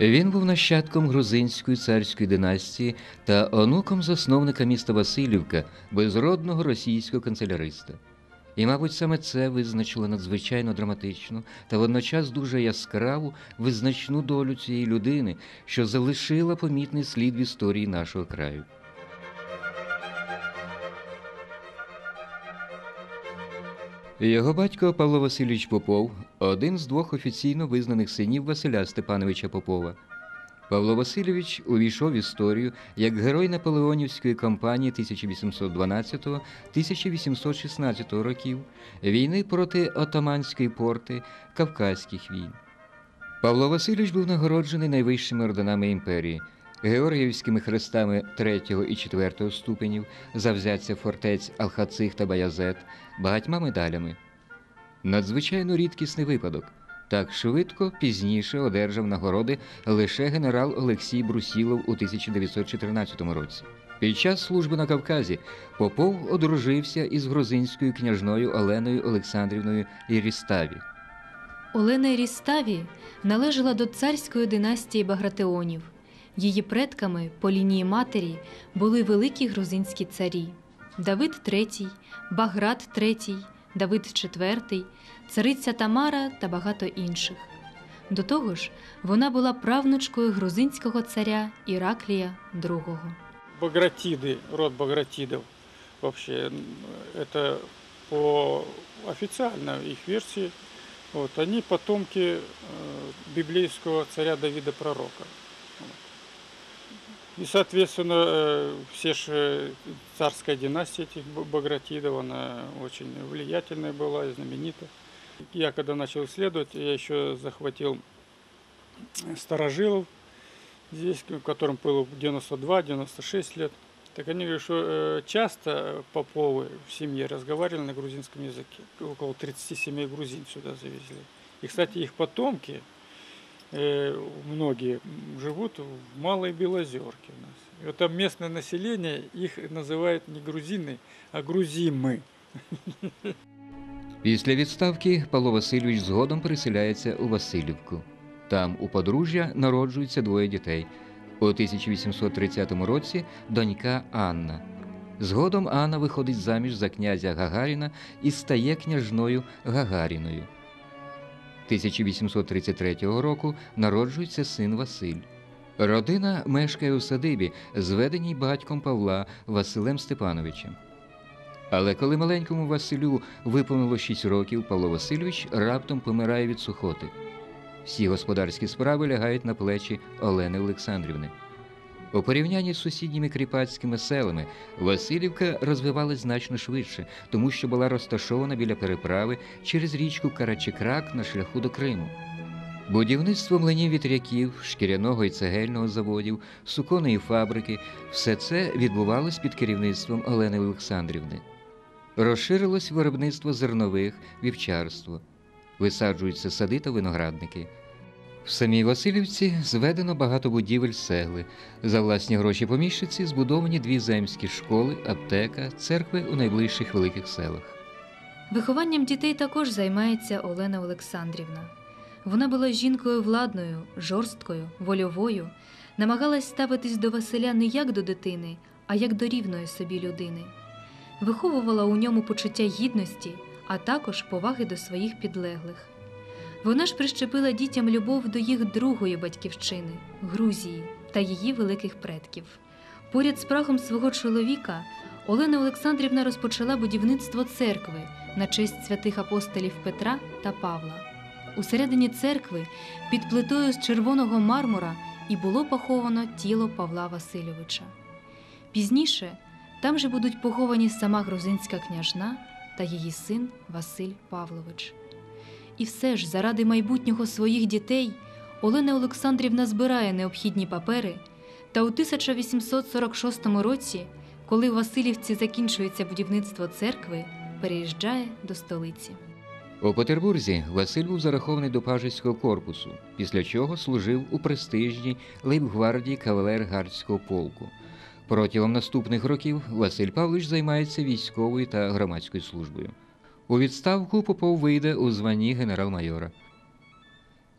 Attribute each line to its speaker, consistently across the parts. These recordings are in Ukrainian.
Speaker 1: Він був нащадком грузинської царської династії та онуком засновника міста Васильівка, безродного російського канцеляриста. І, мабуть, саме це визначило надзвичайно драматичну та водночас дуже яскраву визначну долю цієї людини, що залишила помітний слід в історії нашого краю. Його батько Павло Васильович Попов один з двох офіційно визнаних синів Василя Степановича Попова. Павло Васильович увійшов в історію як герой Наполеонівської кампанії 1812-1816 років, війни проти Отаманської порти, Кавказьких війн. Павло Васильович був нагороджений найвищими орденами імперії. Георгіївськими хрестами 3 і 4 ступенів, за взяття фортець Алхацих та Баязет, багатьма медалями. Надзвичайно рідкісний випадок. Так швидко пізніше одержав нагороди лише генерал Олексій Брусілов у 1914 році. Під час служби на Кавказі Попов одружився із грузинською княжною Оленою Олександрівною Іріставі.
Speaker 2: Олена Іріставі належала до царської династії Багратеонів. Її предками по лінії матері були великі грузинські царі Давид III, Баграт III, Давид IV, цариця Тамара та багато інших. До того ж, вона була правнучкою грузинського царя Іраклія II.
Speaker 3: Багратиды, род Багратидов. Вообще, это по официальной их версии, вот, они потомки э, библейского царя Давида Пророка. И, соответственно, э, все же э, царская династия этих Багратидов, она очень влиятельная была и знаменита. Я когда начал исследовать, я еще захватил старожилов, здесь, которым было 92-96 лет. Так они говорят, что э, часто поповы в семье разговаривали на грузинском языке. Около 30 семей грузин сюда завезли. И, кстати, их потомки, Э, многие живут в Малой Белозерке у нас. И вот там местное население, их называют не грузины, а грузимы.
Speaker 1: Після відставки Павло Васильович згодом переселяється у Васильівку. Там у подружжя народжуються двоє дітей. У 1830 році донька Анна. Згодом Анна виходить заміж за князя Гагаріна і стає княжною Гагаріною. 1833 року народжується син Василь. Родина мешкає у садибі, зведеній батьком Павла Василем Степановичем. Але коли маленькому Василю виповнило 6 років, Павло Васильович раптом помирає від сухоти. Всі господарські справи лягають на плечі Олени Олександрівни. У порівнянні з сусідніми кріпацькими селами Васильівка розвивалась значно швидше, тому що була розташована біля переправи через річку Карачекрак на шляху до Криму. Будівництво млинів вітряків, шкіряного і цегельного заводів, суконної фабрики все це відбувалось під керівництвом Олени Олександрівни. Розширилось виробництво зернових, вівчарство, висаджуються сади та виноградники. В самій Васильівці зведено багато будівель сегли. За власні гроші поміщиці збудовані дві земські школи, аптека, церкви у найближчих великих селах.
Speaker 2: Вихованням дітей також займається Олена Олександрівна. Вона була жінкою владною, жорсткою, вольовою, намагалась ставитись до Василя не як до дитини, а як до рівної собі людини. Виховувала у ньому почуття гідності, а також поваги до своїх підлеглих. Вона ж прищепила дітям любов до їх другої батьківщини Грузії та її великих предків. Поряд з прахом свого чоловіка Олена Олександрівна розпочала будівництво церкви на честь святих апостолів Петра та Павла. Усередині церкви під плитою з червоного мармура і було поховано тіло Павла Васильовича. Пізніше там же будуть поховані сама грузинська княжна та її син Василь Павлович. І все ж, заради майбутнього своїх дітей, Олена Олександрівна збирає необхідні папери, та у 1846 році, коли в Васильівці закінчується будівництво церкви, переїжджає до столиці.
Speaker 1: У Петербурзі Василь був зарахований до пажицького корпусу, після чого служив у престижній лейбгвардії кавалер гардського полку. Протягом наступних років Василь Павлович займається військовою та громадською службою. У відставку Попов вийде у званні генерал-майора.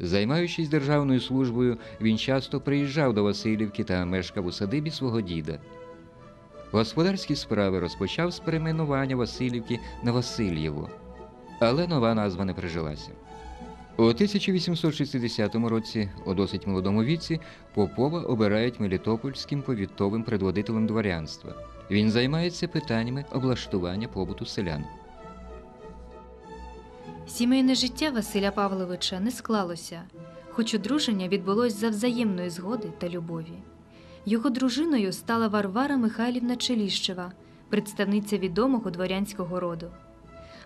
Speaker 1: Займаючись державною службою, він часто приїжджав до Васильівки та мешкав у садибі свого діда. Господарські справи розпочав з перейменування Васильівки на Васильєво, але нова назва не прижилася. У 1860 році, у досить молодому віці, Попова обирають Мелітопольським повітовим предводителем дворянства. Він займається питаннями облаштування побуту селян.
Speaker 2: Сімейне життя Василя Павловича не склалося, хоч одруження відбулось за взаємної згоди та любові. Його дружиною стала Варвара Михайлівна Челіщева, представниця відомого дворянського роду.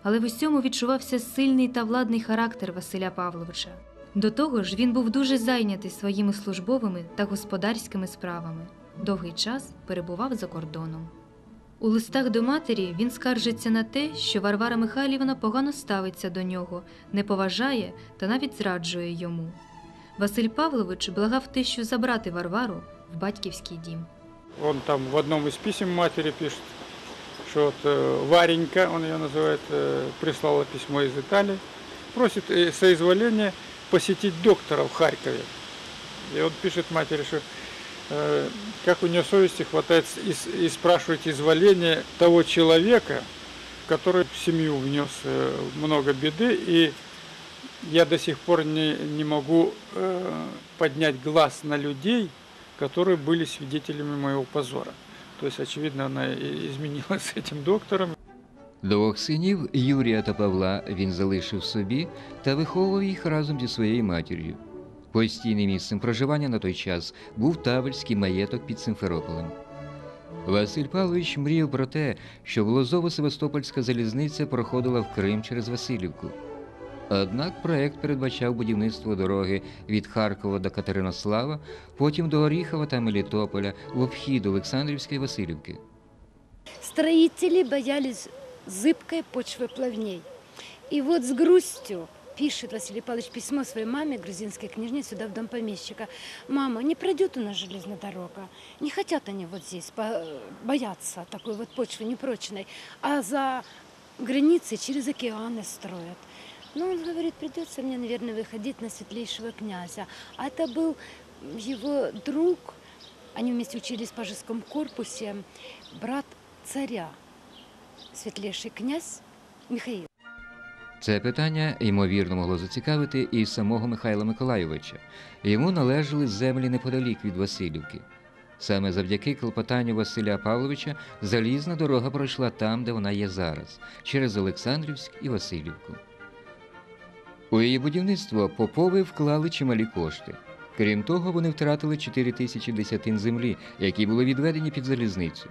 Speaker 2: Але в усьому відчувався сильний та владний характер Василя Павловича. До того ж, він був дуже зайнятий своїми службовими та господарськими справами. Довгий час перебував за кордоном. У листах до матері він скаржиться на те, що Варвара Михайлівна погано ставиться до нього, не поважає та навіть зраджує йому. Василь Павлович благав тещу забрати Варвару в батьківський дім.
Speaker 3: Он там в одном из писем матери пишет, что вот э, Варенька, он ее называет, э, прислала письмо из Италии, просит э, соизволения посетить доктора в Харькове. И он пишет матери, что э, как у нее совести хватает и, с- и спрашивать изволения того человека, который в семью внес э, много беды, и я до сих пор не, не могу э, поднять глаз на людей, которые были свидетелями моего позора. То есть, очевидно, она и изменилась с этим доктором.
Speaker 1: Двох синів Юрія та Павла він залишив собі та виховував їх разом зі своєю матір'ю. Постійним місцем проживання на той час був Тавельський маєток під Симферополем. Василь Павлович мріяв про те, що Лозово-Севастопольська залізниця проходила в Крим через Васильівку. Однак проект передбачав будівництво дороги від Харкова до Катеринослава, потім до Оріхова та Мелітополя в обхід Олександрівської Васильівки.
Speaker 4: Строители боялись зыбкой почвы плавней. И вот с грустью пишет Василий Павлович письмо своей маме, грузинской княжне, сюда в дом помещика. «Мама, не пройдет у нас железная дорога. Не хотят они вот здесь, боятся такой вот почвы непрочной. А за границей через океаны строят. Ну, он говорит, придется мне, наверное, выходить на светлейшего князя. А это был его друг, они вместе учились в пажеском корпусе, брат царя, светлейший князь Михаил.
Speaker 1: Це питання, ймовірно, могло зацікавити і самого Михайла Миколайовича. Йому належали землі неподалік від Васильівки. Саме завдяки клопотанню Василя Павловича залізна дорога пройшла там, де вона є зараз, через Олександрівськ і Васильівку. У її будівництво попови вклали чималі кошти. Крім того, вони втратили 4 тисячі десятин землі, які були відведені під залізницю.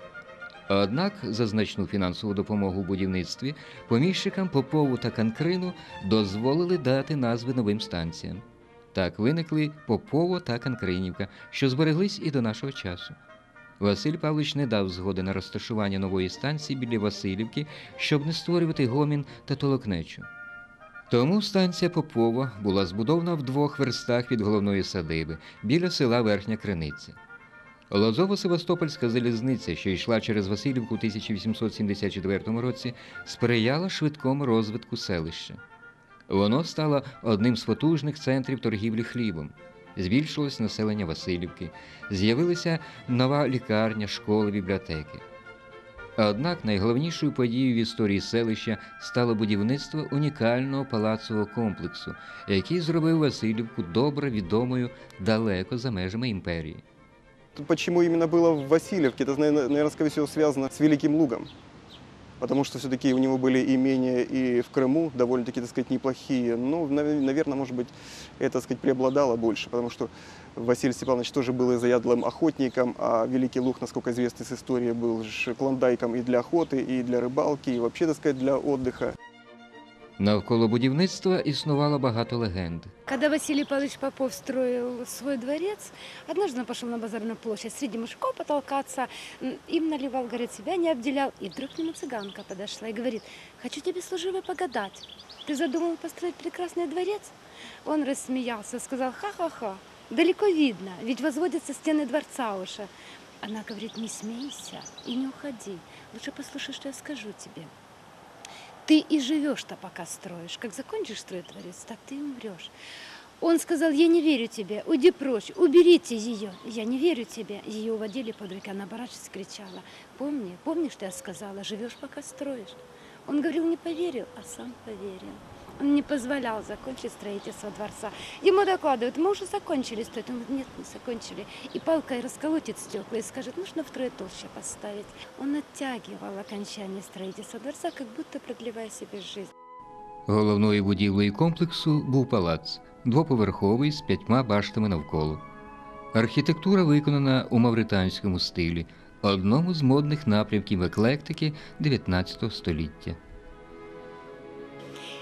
Speaker 1: Однак за значну фінансову допомогу у будівництві поміщикам Попову та Канкрину дозволили дати назви новим станціям. Так виникли Попово та Канкринівка, що збереглись і до нашого часу. Василь Павлович не дав згоди на розташування нової станції біля Васильівки, щоб не створювати гомін та толокнечу. Тому станція Попова була збудована в двох верстах від головної садиби біля села Верхня Криниця. Лозово-Севастопольська залізниця, що йшла через Васильівку у 1874 році, сприяла швидкому розвитку селища. Воно стало одним з потужних центрів торгівлі хлібом. Збільшилось населення Васильівки, з'явилася нова лікарня, школи, бібліотеки. Однак найголовнішою подією в історії селища стало будівництво унікального палацового комплексу, який зробив Васильівку добре відомою далеко за межами імперії
Speaker 5: Почему именно было в Васильевке? Это, наверное, скорее всего, связано с Великим Лугом. Потому что все-таки у него были имения и в Крыму, довольно-таки, так сказать, неплохие. Ну, наверное, может быть, это, так сказать, преобладало больше, потому что Василий Степанович тоже был и заядлым охотником, а Великий Луг, насколько известно с истории, был же клондайком и для охоты, и для рыбалки, и вообще, так сказать, для отдыха.
Speaker 1: Навколо будівництва існувало багато легенд.
Speaker 4: Когда Василий Павлович Попов строил свой дворец, однажды он пошел на базарную площадь среди мужиков потолкаться, м, им наливал, говорит, себя не обделял. И вдруг к нему цыганка подошла и говорит, хочу тебе служивый погадать. Ты задумал построить прекрасный дворец? Он рассмеялся, сказал, ха-ха-ха, далеко видно, ведь возводятся стены дворца уже. Она говорит, не смейся и не уходи, лучше послушай, что я скажу тебе. Ты и живешь-то, пока строишь. Как закончишь строить дворец, так ты и умрешь. Он сказал, я не верю тебе, уйди прочь, уберите ее. Я не верю тебе. Ее уводили под руки, она оборачиваясь кричала. Помни, помнишь, что я сказала, живешь, пока строишь. Он говорил, не поверил, а сам поверил. Он не позволял закончить строительство дворца. Ему докладывают, мы уже закончили строить. Он говорит, нет, не закончили. И палкой расколотит стекла и скажет, нужно втрое толще поставить. Он оттягивал окончание строительства дворца, как будто продлевая себе жизнь.
Speaker 1: Головною будівлею комплексу був палац, двоповерховий з п'ятьма баштами навколо. Архітектура виконана у мавританському стилі, одному з модних напрямків еклектики 19 століття.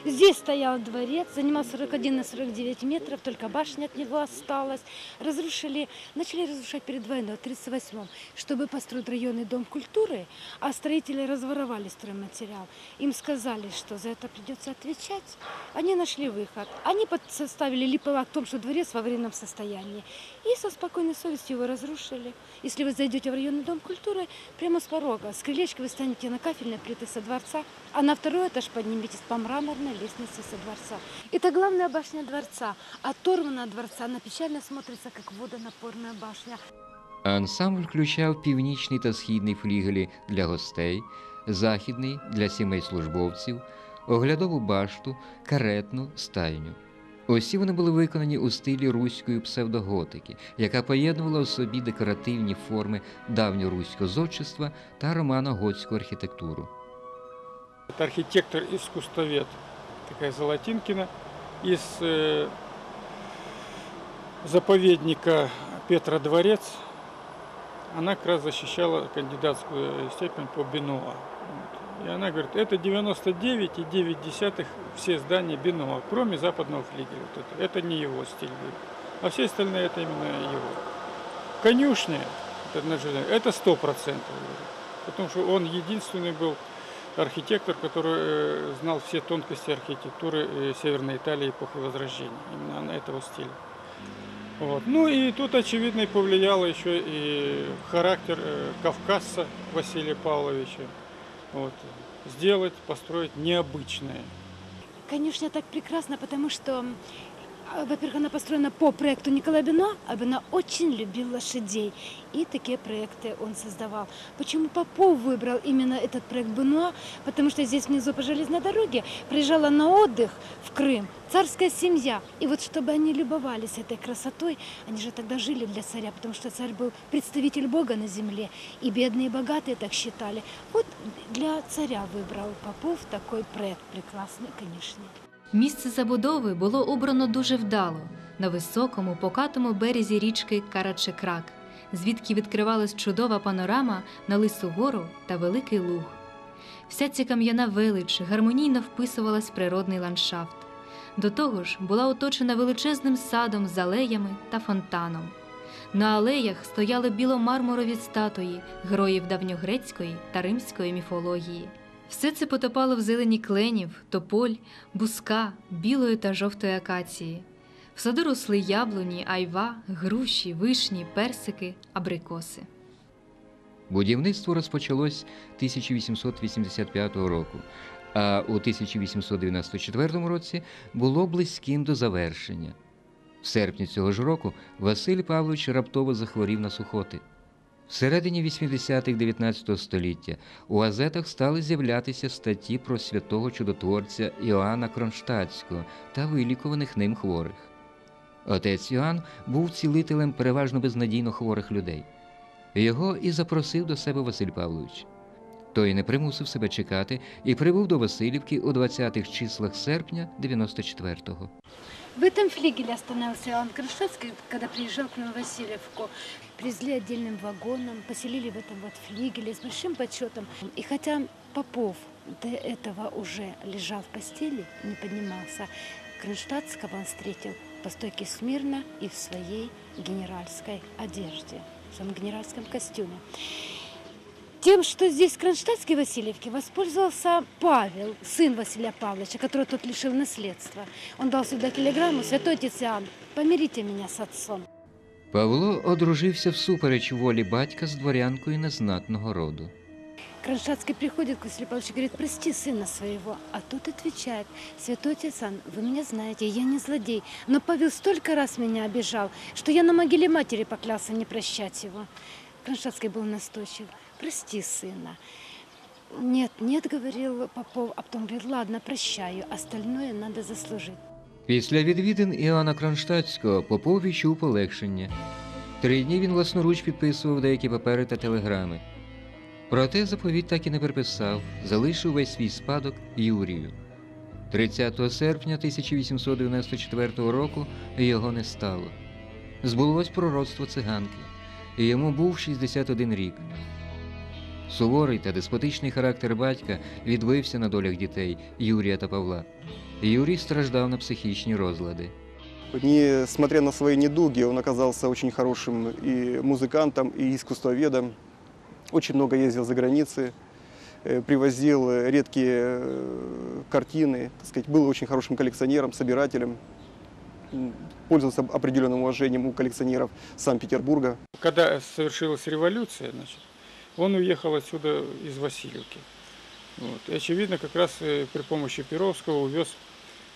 Speaker 4: Здесь стоял дворец, занимал 41 на 49 метров, только башня от него осталась. Разрушили, начали разрушать перед войной, в 1938 чтобы построить районный дом культуры, а строители разворовали стройматериал. Им сказали, что за это придется отвечать. Они нашли выход. Они составили липовый акт о том, что дворец в аварийном состоянии. И со спокойной совестью его разрушили. Если вы зайдете в районный дом культуры, прямо с порога, с крылечка вы станете на кафельной плиты со дворца, а на второй этаж подниметесь по мраморной лестнице со дворца. Это главная башня дворца. Оторванная от дворца, она печально смотрится, как водонапорная башня.
Speaker 1: Ансамбль включав північний та східний флігелі для гостей, західний для сімей службовців, оглядову башту, каретну, стайню. Усі вони були виконані у стилі руської псевдоготики, яка поєднувала у собі декоративні форми давньоруського зодчества та романо-готську архітектуру.
Speaker 3: Это архитектор-искусствовед, такая Золотинкина, из э, заповедника Петра Дворец. Она как раз защищала кандидатскую степень по Бенуа. И она говорит, это 99,9 все здания Бенуа, кроме западного флигеля. Вот это, это не его стиль. А все остальные это именно его. Конюшня, это, это 100%. говорит. Потому что он единственный был архитектор, который э, знал все тонкости архитектуры э, Северной Италии эпохи Возрождения, именно на этого стиля. Вот. Ну и тут, очевидно, и повлияло еще и характер э, кавказца Василия Павловича. Вот. Сделать, построить необычное.
Speaker 4: Конюшня так прекрасна, потому что, во-первых, она построена по проекту Николая Бено, а Бено очень любил лошадей. И такие проекты он создавал. Почему Попов выбрал именно этот проект Бенуа? Потому что здесь внизу по железной дороге приезжала на отдых в Крым царская семья. И вот чтобы они любовались этой красотой, они же тогда жили для царя, потому что царь был представитель Бога на земле. И бедные и богатые так считали. Вот для царя выбрал Попов такой проект прекрасный, конечно.
Speaker 2: Місце забудови було обрано дуже вдало на високому покатому березі річки Карачекрак, звідки відкривалась чудова панорама на Лису гору та Великий Луг. Вся ця кам'яна велич гармонійно вписувалась в природний ландшафт. До того ж, була оточена величезним садом з алеями та фонтаном. На алеях стояли біломармурові статуї героїв давньогрецької та римської міфології. Все це потопало в зелені кленів, тополь, буска, білої та жовтої акації. В саду росли яблуні, айва, груші, вишні, персики, абрикоси.
Speaker 1: Будівництво розпочалось 1885 року, а у 1894 році було близьким до завершення. В серпні цього ж року Василь Павлович раптово захворів на сухоти. Всередині 80-х 19 століття у газетах стали з'являтися статті про святого чудотворця Іоанна Кронштадтського та вилікуваних ним хворих. Отець Іоанн був цілителем переважно безнадійно хворих людей. Його і запросив до себе Василь Павлович. Той не примусив себе чекати і прибув до Васильівки у 20-х числах серпня 94-го.
Speaker 4: В этом флигеле остановился Иоанн Кронштадтский, когда приезжал к нам Васильевку. Привезли отдельным вагоном, поселили в этом вот флигеле с большим почетом. И хотя Попов до этого уже лежал в постели, не поднимался, Кронштадтского он встретил по стойке смирно и в своей генеральской одежде, в своем генеральском костюме. Тем, что здесь в Кронштадтской Васильевке воспользовался Павел, сын Василия Павловича, которого тот лишил наследства. Он дал сюда телеграмму, святой отец Иоанн, помирите меня с отцом.
Speaker 1: Павло одружився всупереч волі батька з дворянкою незнатного роду.
Speaker 4: Кронштадтский приходит к Василию Павловичу и говорит, прости сына своего. А тот отвечает, святой отец Ан, вы меня знаете, я не злодей. Но Павел столько раз меня обижал, что я на могиле матери поклялся не прощать его. Кронштадтский был настойчив. Прости сына. Нет, нет, говорил Попов, а потом говорит, ладно, прощаю, остальное надо заслужить.
Speaker 1: Після відвідин Іоанна Кронштадтського Попов відчув полегшення. Три дні він власноруч підписував деякі папери та телеграми. Проте заповіт так і не переписав, залишив весь свій спадок Юрію. 30 серпня 1894 року його не стало. Збулось пророцтво циганки, і йому був 61 рік. Суворий та деспотичний характер батька відбився на долях дітей Юрія та Павла. Юрій страждав на психічні розлади.
Speaker 5: Несмотря на свои недуги, он оказался очень хорошим и музыкантом, и искусствоведом. Очень много ездил за границы, э, привозил редкие э, картины, так сказать, был очень хорошим коллекционером, собирателем. М, Пользовался определенным уважением у коллекционеров Санкт-Петербурга.
Speaker 3: Когда совершилась революция, значит, он уехал отсюда из Васильевки. Вот. И, очевидно, как раз э, при помощи Перовского увез,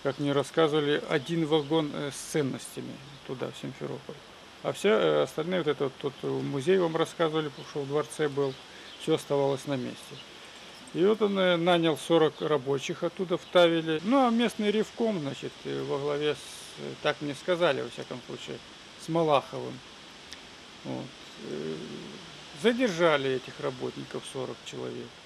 Speaker 3: как мне рассказывали, один вагон э, с ценностями туда, в Симферополь. А все э, остальные, вот это вот тот музей вам рассказывали, потому что в дворце был, все оставалось на месте. И вот он нанял 40 рабочих оттуда в Тавеле. Ну, а местный ревком, значит, во главе с, так мне сказали, во всяком случае, с Малаховым. Вот. Задержали этих работников 40 человек.